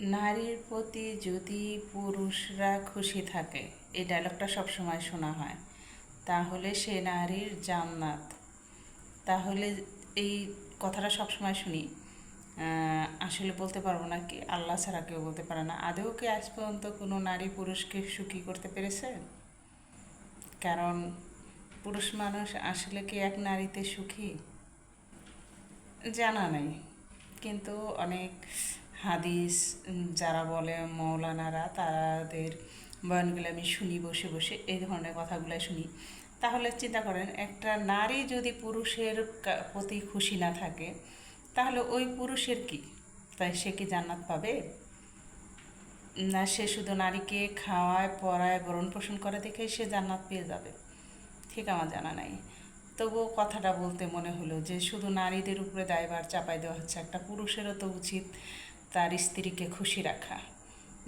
নারীর প্রতি যদি পুরুষরা খুশি থাকে, এই ডায়লগটা সবসময় শোনা হয়। তাহলে সে নারীর জান্নাত। তাহলে এই কথাটা সবসময় শুনি। আসলে বলতে পারব না কি, আল্লাহ ছাড়া কেউ বলতে পারে না। আদৌ কি আজ পর্যন্ত কোনো নারী পুরুষকে সুখী করতে পেরেছে? কারণ পুরুষ মানুষ আসলে কি এক নারীতে সুখী? জানা নেই। কিন্তু অনেক হাদিস যারা বলে মৌলানারা, তাদের বয়ানগুলো আমি শুনি, বসে বসে এই ধরনের কথাগুলো শুনি। তাহলে চিন্তা করেন, একটা নারী যদি পুরুষের প্রতি খুশি না থাকে, তাহলে ওই পুরুষের কি? তাই সে কি জান্নাত পাবে? না সে শুধু নারীকে খাওয়ায়, পড়ায়, ভরণ পোষণ করে দেখে সে জান্নাত পেয়ে যাবে? ঠিক আমার জানা নাই। তবুও কথাটা বলতে মনে হলো যে, শুধু নারীদের উপরে দায়ভার চাপাই দেওয়া হচ্ছে, একটা পুরুষেরও তো উচিত তার স্ত্রীকে খুশি রাখা।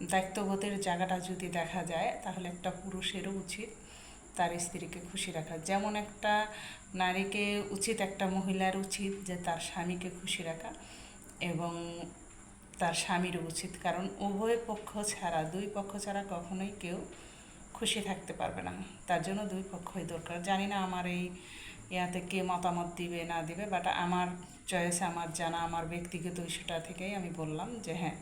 দায়িত্ববোধের জায়গাটা যদি দেখা যায়, তাহলে একটা পুরুষেরও উচিত তার স্ত্রীকে খুশি রাখা। যেমন একটা নারীকে উচিত, একটা মহিলার উচিত যে তার স্বামীকে খুশি রাখা এবং তার স্বামীরও উচিত। কারণ উভয় পক্ষ ছাড়া, দুই পক্ষ ছাড়া কখনোই কেউ খুশি থাকতে পারবে না। তার জন্য দুই পক্ষই দরকার। জানি না আমার এই ইয়াতে কে মতামত দিবে, না দিবে বাট আমার চয়েস আমার জানা, আমার ব্যক্তিগত ইস্যুটা থেকেই আমি বললাম যে হ্যাঁ।